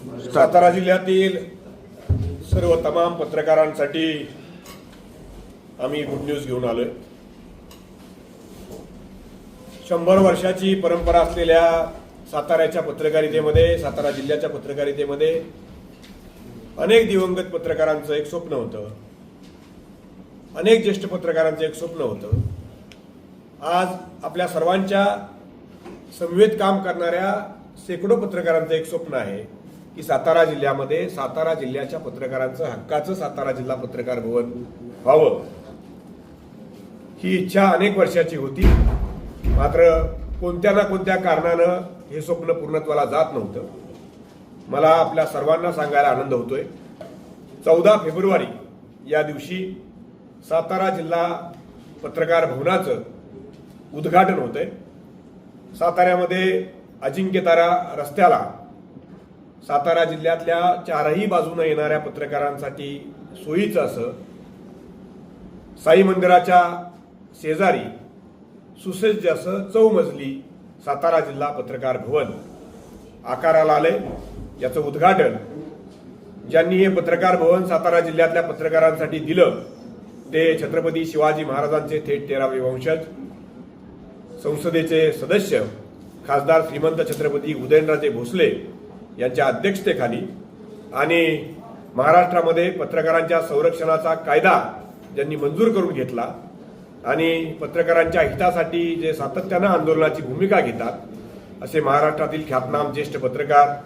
सातारा जिल्ह्यातील सर्व तमाम पत्रकारांसाठी आम्ही गुड न्यूज घेऊन आलोय. शंभर वर्षाची परंपरा असलेल्या साताऱ्याच्या पत्रकारितेमध्ये सातारा जिल्ह्याच्या पत्रकारितेमध्ये अनेक दिवंगत पत्रकारांचं एक स्वप्न होतं. अनेक ज्येष्ठ पत्रकारांचं एक स्वप्न होतं. आज आपल्या सर्वांच्या समवेत काम करणाऱ्या शेकडो पत्रकारांचं एक स्वप्न आहे. की सातारा जिल्ह्यामध्ये सातारा जिल्ह्याच्या पत्रकारांचं हक्काचं सातारा जिल्हा पत्रकार भवन व्हावं. ही इच्छा अनेक वर्षाची होती. मात्र कोणत्या ना कोणत्या कारणानं हे स्वप्न पूर्णत्वाला जात नव्हतं. मला आपल्या सर्वांना सांगायला आनंद होतोय. चौदा फेब्रुवारी या दिवशी सातारा जिल्हा पत्रकार भवनाचं उद्घाटन होतंय. साताऱ्यामध्ये अजिंक्यतारा रस्त्याला सातारा जिल्ह्यातल्या चारही बाजूने येणाऱ्या पत्रकारांसाठी सोयीचं असं साई मंदिराच्या शेजारी सुसज्ज असं चौमजली सातारा जिल्हा पत्रकार भवन आकाराला आले याचं उद्घाटन ज्यांनी हे पत्रकार भवन सातारा जिल्ह्यातल्या पत्रकारांसाठी दिलं ते छत्रपती शिवाजी महाराजांचे थेट तेरावे वंशज संसदेचे सदस्य खासदार श्रीमंत छत्रपती उदयनराजे भोसले यांच्या अध्यक्षतेखाली आणि महाराष्ट्रामध्ये पत्रकारांच्या संरक्षणाचा कायदा ज्यांनी मंजूर करून घेतला आणि पत्रकारांच्या हितासाठी जे सातत्यानं आंदोलनाची भूमिका घेतात असे महाराष्ट्रातील ख्यातनाम ज्येष्ठ पत्रकार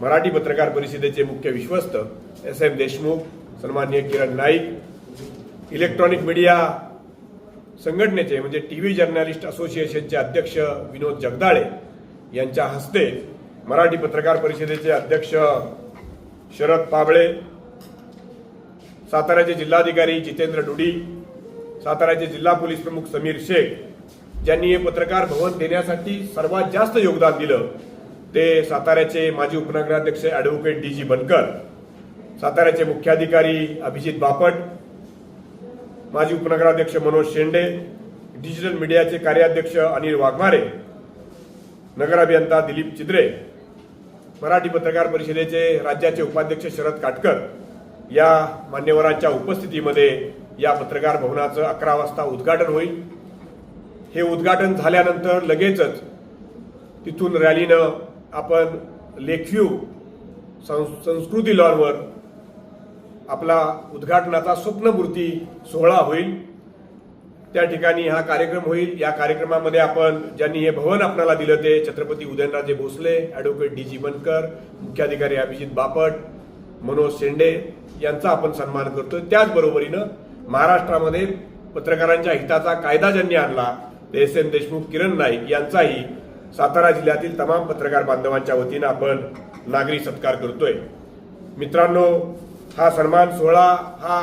मराठी पत्रकार परिषदेचे मुख्य विश्वस्त एस एम देशमुख सन्मान्य किरण नाईक इलेक्ट्रॉनिक मीडिया संघटनेचे म्हणजे टी व्ही जर्नलिस्ट असोसिएशनचे अध्यक्ष विनोद जगदाळे यांच्या हस्ते मराठी पत्रकार परिषदेचे अध्यक्ष शरद पाबळे साताऱ्याचे जिल्हाधिकारी जितेंद्र डुडी साताऱ्याचे जिल्हा पोलीस प्रमुख समीर शेख ज्यांनी हे पत्रकार भवन देण्यासाठी सर्वात जास्त योगदान दिलं ते साताऱ्याचे माजी उपनगराध्यक्ष ॲडव्होकेट डी जी बनकर साताऱ्याचे मुख्याधिकारी अभिजित बापट माजी उपनगराध्यक्ष मनोज शेंडे डिजिटल मीडियाचे कार्याध्यक्ष अनिल वाघमारे नगर अभियंता दिलीप चिद्रे मराठी पत्रकार परिषदेचे राज्याचे उपाध्यक्ष शरद काटकर या मान्यवरांच्या उपस्थितीमध्ये या पत्रकार भवनाचं अकरा वाजता उद्घाटन होईल. हे उद्घाटन झाल्यानंतर लगेचच तिथून रॅलीनं आपण लेखव्यू संस्कृती लॉनवर आपला उद्घाटनाचा स्वप्नमूर्ती सोहळा होईल. त्या ठिकाणी हा कार्यक्रम होईल. या कार्यक्रमामध्ये आपण ज्यांनी हे भवन आपल्याला दिलं ते Chhatrapati Udayanraje Bhosale advocate D G Bankar मुख्याधिकारी अभिजित बापट मनोज शेंडे यांचा आपण सन्मान करतो त्याचबरोबरीनं महाराष्ट्रामध्ये पत्रकारांच्या हिताचा कायदा ज्यांनी आणला एस एन देशमुख किरण नाईक यांचाही सातारा जिल्ह्यातील तमाम पत्रकार बांधवांच्या वतीनं आपण नागरी सत्कार करतोय. मित्रांनो हा सन्मान सोहळा हा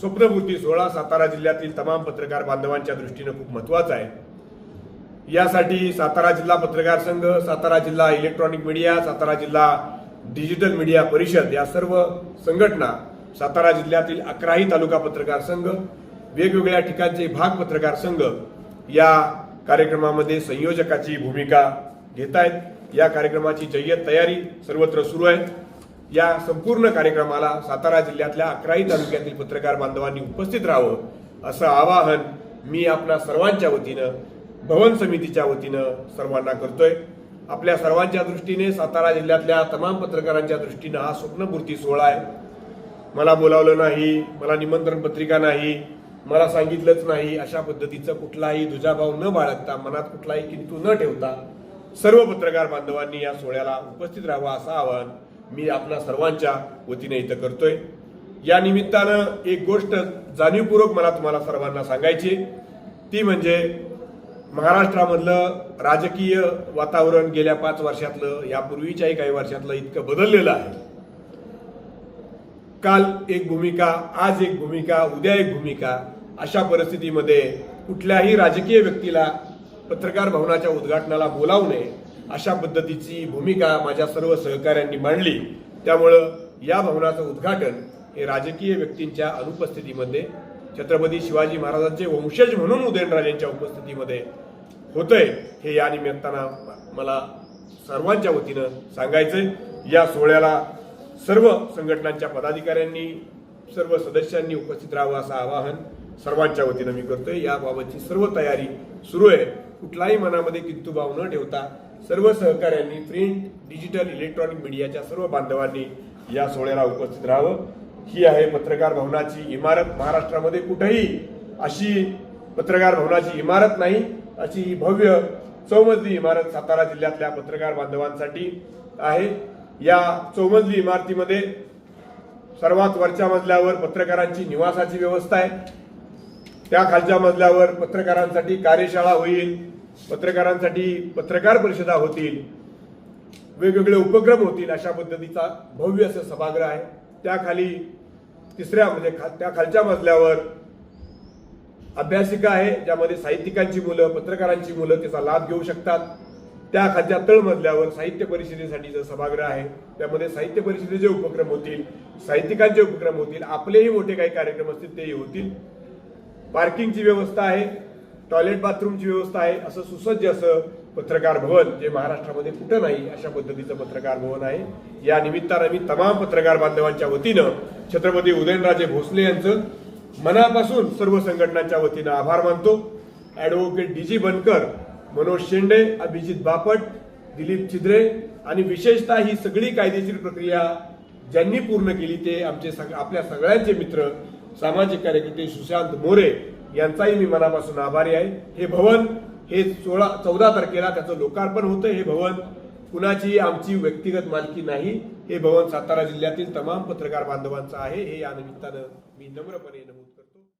स्वप्नपूर्ती सोहळा सातारा जिल्ह्यातील तमाम पत्रकार बांधवांच्या दृष्टीनं खूप महत्त्वाचा आहे. यासाठी सातारा जिल्हा पत्रकार संघ सातारा जिल्हा इलेक्ट्रॉनिक मीडिया सातारा जिल्हा डिजिटल मीडिया परिषद या सर्व संघटना सातारा जिल्ह्यातील अकराही तालुका पत्रकार संघ वेगवेगळ्या ठिकाणचे भाग पत्रकार संघ या कार्यक्रमामध्ये संयोजकाची भूमिका घेत आहेत या कार्यक्रमाची जय्यत तयारी सर्वत्र सुरू आहे या संपूर्ण कार्यक्रमाला सातारा जिल्ह्यातल्या अकराही तालुक्यातील पत्रकार बांधवांनी उपस्थित राहावं असं आवाहन मी आपल्या सर्वांच्या वतीनं भवन समितीच्या वतीनं सर्वांना करतोय. आपल्या सर्वांच्या दृष्टीने सातारा जिल्ह्यातल्या तमाम पत्रकारांच्या दृष्टीनं हा स्वप्नपूर्ती सोहळा आहे. मला बोलावलं नाही मला निमंत्रण पत्रिका नाही मला सांगितलंच नाही अशा पद्धतीचं कुठलाही दुजाभाव न बाळगता मनात कुठलाही किंतू न ठेवता सर्व पत्रकार बांधवांनी या सोहळ्याला उपस्थित राहावं असं आवाहन मी आपल्या सर्वांच्या वतीने इथं करतोय. या निमित्तानं एक गोष्ट जाणीवपूर्वक मला तुम्हाला सर्वांना सांगायची ती म्हणजे महाराष्ट्रामधलं राजकीय वातावरण गेल्या पाच वर्षातलं यापूर्वीच्याही काही वर्षातलं इतकं बदललेलं आहे. काल एक भूमिका आज एक भूमिका उद्या एक भूमिका अशा परिस्थितीमध्ये कुठल्याही राजकीय व्यक्तीला पत्रकार भवनाच्या उद्घाटनाला बोलावू नये. अशा पद्धतीची भूमिका माझ्या सर्व सहकाऱ्यांनी मांडली. त्यामुळं या भवनाचं उद्घाटन हे राजकीय व्यक्तींच्या अनुपस्थितीमध्ये छत्रपती शिवाजी महाराजांचे वंशज म्हणून उदयनराजेंच्या उपस्थितीमध्ये होतंय हे या निमित्तानं मला सर्वांच्या वतीनं सांगायचंय. या सोहळ्याला सर्व संघटनांच्या पदाधिकाऱ्यांनी सर्व सदस्यांनी उपस्थित राहावं असं आवाहन सर्वांच्या वतीनं मी करतोय. याबाबतची सर्व तयारी सुरू आहे. कुठलाही मनामध्ये किंतुभाव न ठेवता सर्व सहकाऱ्यांनी प्रिंट डिजिटल इलेक्ट्रॉनिक मीडियाच्या सर्व बांधवांनी या सोहळ्याला उपस्थित राहावं. ही आहे पत्रकार भवनाची इमारत. महाराष्ट्रामध्ये कुठेही अशी पत्रकार भवनाची इमारत नाही अशी ही भव्य चौमजली इमारत सातारा जिल्ह्यातल्या पत्रकार बांधवांसाठी आहे. या चौमजली इमारतीमध्ये सर्वात वरच्या मजल्यावर पत्रकारांची निवासाची व्यवस्था आहे. त्या खालच्या मजल्यावर पत्रकारांसाठी कार्यशाळा होईल. पत्रकारांसाठी पत्रकार परिषदा होतील वेगवेगळे उपक्रम होतील अशा पद्धतीचा भव्य असं सभागृह आहे. त्याखाली तिसऱ्या म्हणजे खा- त्या खालच्या मजल्यावर अभ्यासिका आहे ज्यामध्ये साहित्यिकांची मुलं पत्रकारांची मुलं त्याचा लाभ घेऊ शकतात. त्या खालच्या तळमजल्यावर साहित्य परिषदेसाठीचं सभागृह आहे त्यामध्ये साहित्य परिषदेचे उपक्रम होतील साहित्यिकांचे उपक्रम होतील आपलेही मोठे काही कार्यक्रम असतील तेही होतील. पार्किंगची व्यवस्था आहे. टॉयलेट बाथरूमची व्यवस्था आहे असं सुसज्ज असं पत्रकार भवन जे महाराष्ट्रामध्ये कुठं नाही अशा पद्धतीचं पत्रकार भवन आहे. या निमित्तानं मी तमाम पत्रकार बांधवांच्या वतीनं छत्रपती उदयनराजे भोसले यांचं मनापासून सर्व संघटनांच्या वतीनं आभार मानतो. Advocate D G Bankar Manoj Shende Abhijit Bapat Dilip Chhidre आणि विशेषतः ही सगळी कायदेशीर प्रक्रिया ज्यांनी पूर्ण केली ते आमचे सग- आपल्या सगळ्यांचे मित्र सामाजिक कार्यकर्ते सुशांत मोरे यांचाही मी मनापासून आभारी आहे. हे भवन हे सोळा चौदा तारखेला त्याचं लोकार्पण होतं. हे भवन कुणाची आमची व्यक्तिगत मालकी नाही. हे भवन सातारा जिल्ह्यातील तमाम पत्रकार बांधवांचं आहे. हे या निमित्तानं मी नम्रपणे नमूद